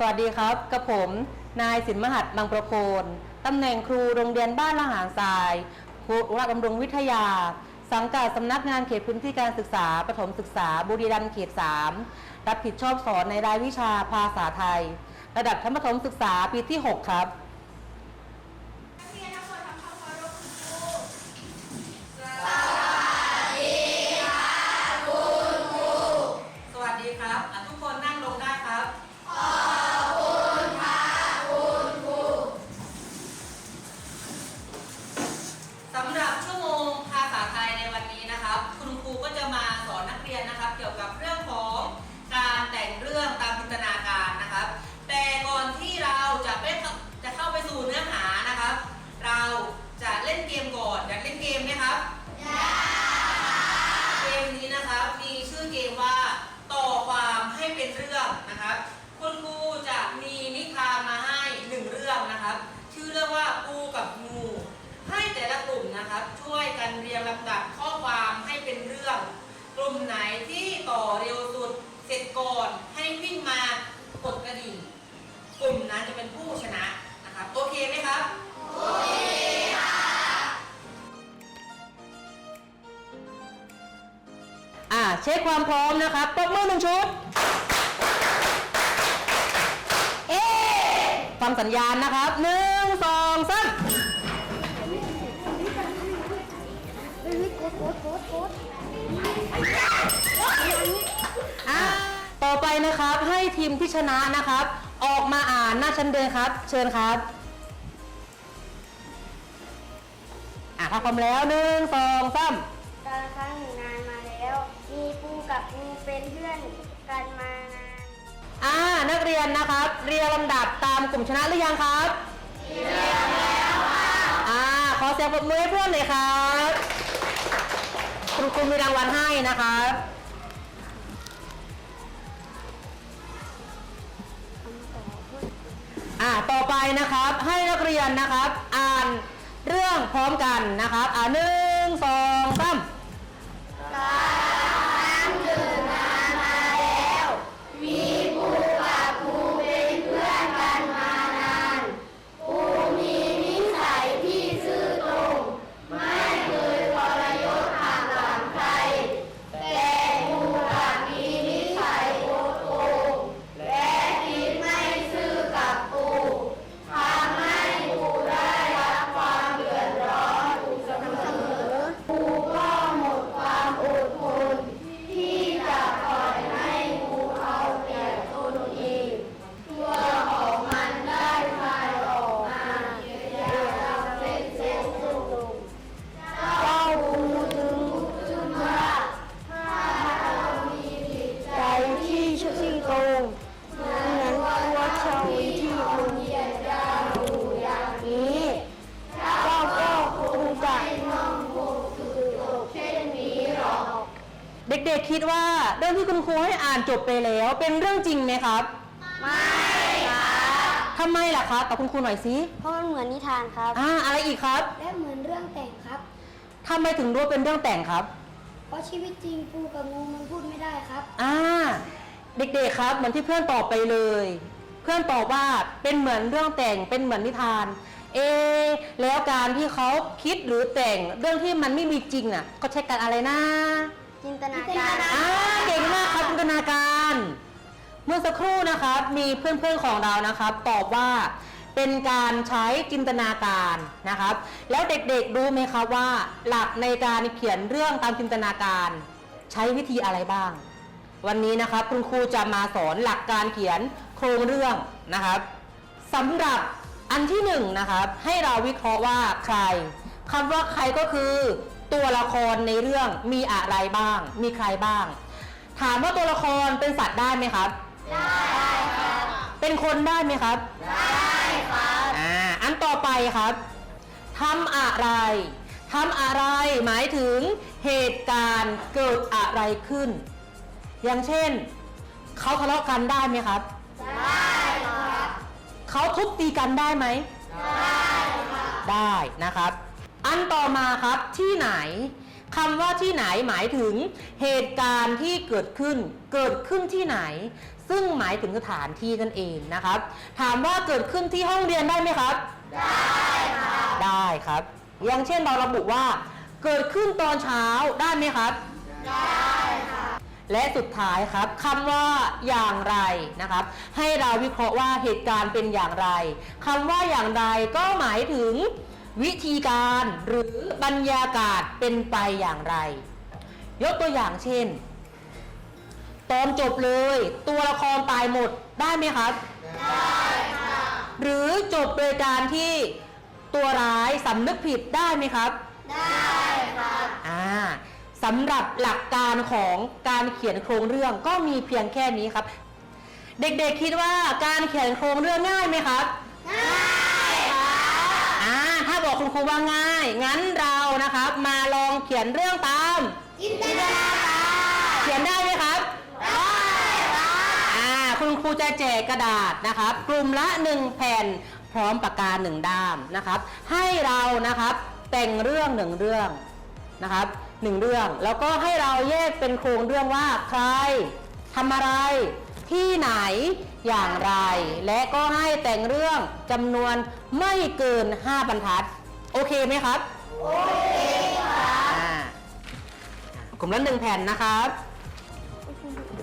สวัสดีครับกับผม นายสินมหัดบางประโคนตำแหน่งครูโรงเรียนบ้านละหารทรายครูรักบำรุงวิทยา สังกัดสำนักงานเขตพื้นที่การศึกษาประถมศึกษาบุรีรัมย์เขต 3 รับผิดชอบสอนในรายวิชาภาษาไทย ระดับชั้นประถมศึกษาปีที่ 6 ครับ จะเล่นเกมก่อนอยากเล่นเกมไหมครับ เกมนี้นะครับมีชื่อเกมว่าต่อความให้เป็นเรื่องนะครับ คุณครูจะมีนิทานมาให้หนึ่งเรื่องนะครับ ชื่อเรื่องว่าปูกับงูให้แต่ละกลุ่มนะครับ ช่วยกันเรียงลำดับข้อความให้เป็นเรื่อง กลุ่มไหนที่ต่อเร็วสุดเสร็จก่อนให้วิ่งมากดกระดิ่งกลุ่มนั้นจะเป็นผู้ชนะนะครับ โอเคไหมครับ โอ่า เช็คความพร้อมนะครับปบมือหนึ่งชุด เอ๊ฟังสัญญาณนะครับหนึ่งสองสามเฮ้ยโคตรโคตรโคตรโคตรอ่าต่อไปนะครับให้ทีมที่ชนะนะครับ ออกมาอ่านหน้าชั้นเดินครับ เชิญครับอ่าถ้าพร้อมแล้วหนึ่งสองสามกาลครั้งหนึ่งนาน มีปูกับงูเป็นเพื่อนกันมานาน อ่านักเรียนนะครับ เรียงลำดับตามกลุ่มชนะหรือยังครับเรียงแล้วค่ะอ่าขอเสียงปรบมือให้เพื่อนเลยครับคุณครูมีรางวัลให้นะครับ อ่าต่อไปนะครับให้นักเรียนนะครับ อ่านเรื่องพร้อมกันนะครับ อ่าหนึ่งสองสาม ด็กๆคิดว่าเรื่องที่คุณครูให้อ่านจบไปแล้ว เป็นเรื่องจริงไหมครับไม่ค่ะทำไมล่ะครับตอบคุณครูหน่อยสิเพราะมันเหมือนนิทานครับ อ่าอะไรอีกครับและเหมือนเรื่องแต่งครับ ทำไมถึงรู้ว่าเป็นเรื่องแต่งครับ เพราะชีวิตจริงปูกับงูมันพูดไม่ได้ครับ อ่าเด็กๆครับ เหมือนที่เพื่อนตอบไปเลย เพื่อนตอบว่าเป็นเหมือนเรื่องแต่งเป็นเหมือนนิทาน เอะแล้วการที่เขาคิดหรือแต่งเรื่องที่มันไม่มีจริงน่ะก็ใช้การอะไรนะ จินตนาการ อ่าเก่งมากครับจินตนาการ เมื่อสักครู่นะครับมีเพื่อนๆของเรานะครับ ตอบว่าเป็นการใช้จินตนาการนะครับ แล้วเด็กๆรู้ไหมครับว่า หลักในการเขียนเรื่องตามจินตนาการ ใช้วิธีอะไรบ้าง วันนี้นะครับคุณครูจะมาสอนหลักการเขียนโครงเรื่องนะครับสำหรับอันที่หนึ่งนะครับให้เราวิเคราะห์ว่าใครคำว่าใครก็คือ ตัวละครในเรื่องมีอะไรบ้าง มีใครบ้าง ถามว่าตัวละครเป็นสัตว์ได้ไหมครับ ได้ครับ เป็นคนได้ไหมครับ ได้ครับอ่าอันต่อไปครับทำอะไรทำอะไรหมายถึงเหตุการณ์เกิดอะไรขึ้น อย่างเช่น เขาทะเลาะกันได้ไหมครับ ได้ครับเขาทุบตีกันได้ไหม ได้ครับได้นะครับ อันต่อมาครับที่ไหนคำว่าที่ไหนหมายถึงเหตุการณ์ที่เกิดขึ้น เกิดขึ้นที่ไหน ซึ่งหมายถึงสถานที่นั่นเองนะครับ ถามว่าเกิดขึ้นที่ห้องเรียนได้ไหมครับ ได้ครับ ได้ครับ อย่างเช่นเราระบุว่า เกิดขึ้นตอนเช้าได้ไหมครับและสุดท้ายครับคำว่าอย่างไรนะครับ ให้เราวิเคราะห์ว่าเหตุการณ์เป็นอย่างไรคำว่าอย่างไรก็หมายถึง วิธีการหรือบรรยากาศเป็นไปอย่างไร ยกตัวอย่างเช่น ตอนจบเลยตัวละครตายหมดได้ไหมครับ ได้ค่ะ หรือจบโดยการที่ตัวร้ายสำนึกผิดได้ไหมครับอ่าสำหรับหลักการของการเขียนโครงเรื่องก็มีเพียงแค่นี้ครับ เด็กๆคิดว่าการเขียนโครงเรื่องง่ายไหมครับ ง่ายค่ะอ่าถ้าบอก คุณครูว่าง่าย งั้นเรานะครับ มาลองเขียนเรื่องตามจินตนาการเขียนได้ไหมครับได้ค่ะอ่าคุณครูจะแจกกระดาษนะครับ กลุ่มละหนึ่งแผ่นพร้อมปากกาหนึ่งด้ามนะครับ ให้เรานะครับแต่งเรื่องหนึ่งเรื่องนะครับหนึ่งเรื่อง แล้วก็ให้เราแยกเป็นโครงเรื่องว่าใครทำอะไรที่ไหนอย่างไร และก็ให้แต่งเรื่องจำนวนไม่เกิน 5 บรรทัด โอเคไหมครับ โอเคค่ะกลุ่มละหนึ่งแผ่นนะครับ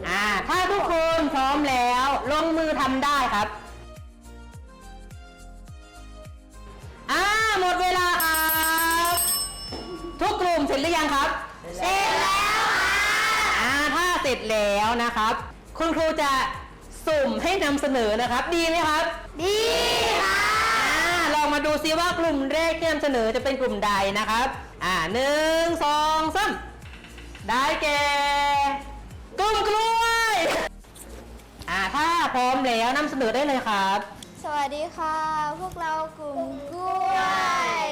อ่าถ้าทุกคนพร้อมแล้ว ลงมือทำได้ครับอ่าหมดเวลาครับทุกกลุ่มเสร็จหรือยังครับ เสร็จแล้วค่ะอ่าถ้าเสร็จแล้วนะครับ คุณครูจะสุ่มให้นำเสนอนะครับ ดีไหมครับ ดีค่ะ ลองมาดูซิว่ากลุ่มแรกที่นำเสนอจะเป็นกลุ่มใดนะครับ อ่าหนึ่งสองสามได้แก่กลุ่มกล้วยอ่าถ้าพร้อมแล้วนำเสนอได้เลยครับ สวัสดีค่ะ พวกเรากลุ่มกล้วย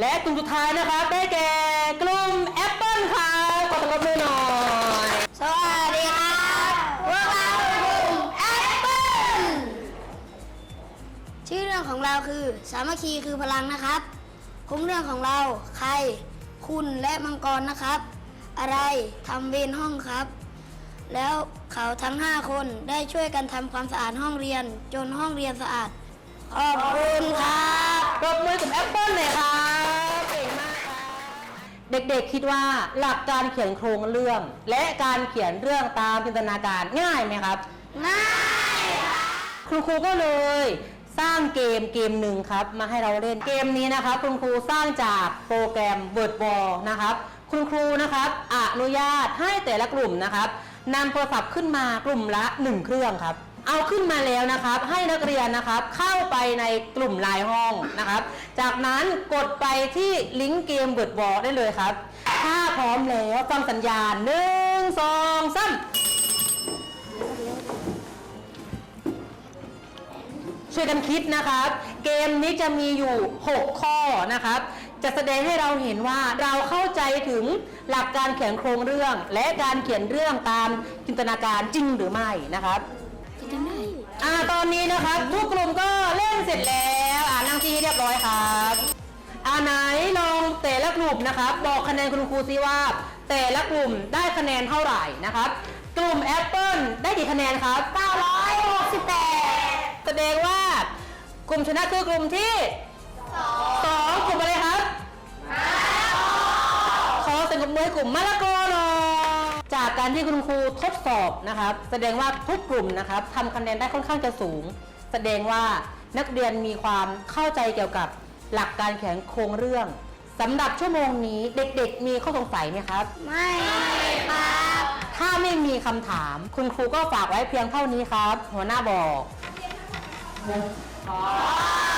และกลุ่มสุดท้ายนะครับ ได้แก่กลุ่มแอปเปิลครั ชื่อเรื่องของเราคือ สามัคคีคือพลังนะครับคุ้มเรื่องของเราใคร คุณและมังกรนะครับ อะไรทำเวรห้องครับ แล้วเขาทั้ง 5 คนได้ช่วยกันทำความสะอาดห้องเรียน จนห้องเรียนสะอาดขอบคุณครับปรบมือกับแอปเปิลเลยครับเก่งมากครับเด็กๆคิดว่าหลักการเขียนโครงเรื่อง และการเขียนเรื่องตามจินตนาการง่ายไหมครับง่ายค่ะคุณครูก็เลย สร้างเกมเกมหนึ่งครับ มาให้เราเล่นเกมนี้นะครับ คุณครูสร้างจากโปรแกรม Word Wall นะครับ คุณครูนะครับอนุญาตให้แต่ละกลุ่มนะครับนำโทรศัพท์ขึ้นมากลุ่มละ 1 เครื่องครับ เอาขึ้นมาแล้วนะครับ ให้นักเรียนนะครับเข้าไปในกลุ่มลน์ห้องนะครับ จากนั้นกดไปที่ลิงก์เกม Word Wall ได้เลยครับ ถ้าพร้อมแล้วฟังสัญญาณหนึ่งสองสาม ช่วยกันคิดนะครับ เกมนี้จะมีอยู่ 6 ข้อนะครับ จะแสดงให้เราเห็นว่าเราเข้าใจถึงหลักการเขียนโครงเรื่อง และการเขียนเรื่องตามจินตนาการจริงหรือไม่นะครับอ่าตอนนี้นะครับทุกกลุ่มก็เล่นเสร็จแล้วอ่านั่งที่ให้เรียบร้อยครับอ่าไหนลองแต่ละกลุ่มนะครับ บอกคะแนนคุณครูซิว่า แต่ละกลุ่มได้คะแนนเท่าไหร่นะครับ กลุ่มแอปเปิลได้กี่คะแนนครับ968 แสดงว่ากลุ่มชนะคือกลุ่มที่สองกลุ่มอะไรครับขอเสียงปรบมือให้กลุ่มมะละกอหน่อยจากการที่คุณครูทดสอบนะครับ แสดงว่าทุกกลุ่มนะครับทำคะแนนได้ค่อนข้างจะสูง แสดงว่านักเรียนมีความเข้าใจเกี่ยวกับหลักการเขียนโครงเรื่องสำหรับชั่วโมงนี้เด็กๆ มีข้อสงสัยไหมครับ ไม่ครับ ถ้าไม่มีคำถาม คุณครูก็ฝากไว้เพียงเท่านี้ครับ หัวหน้าบอก 네. 아.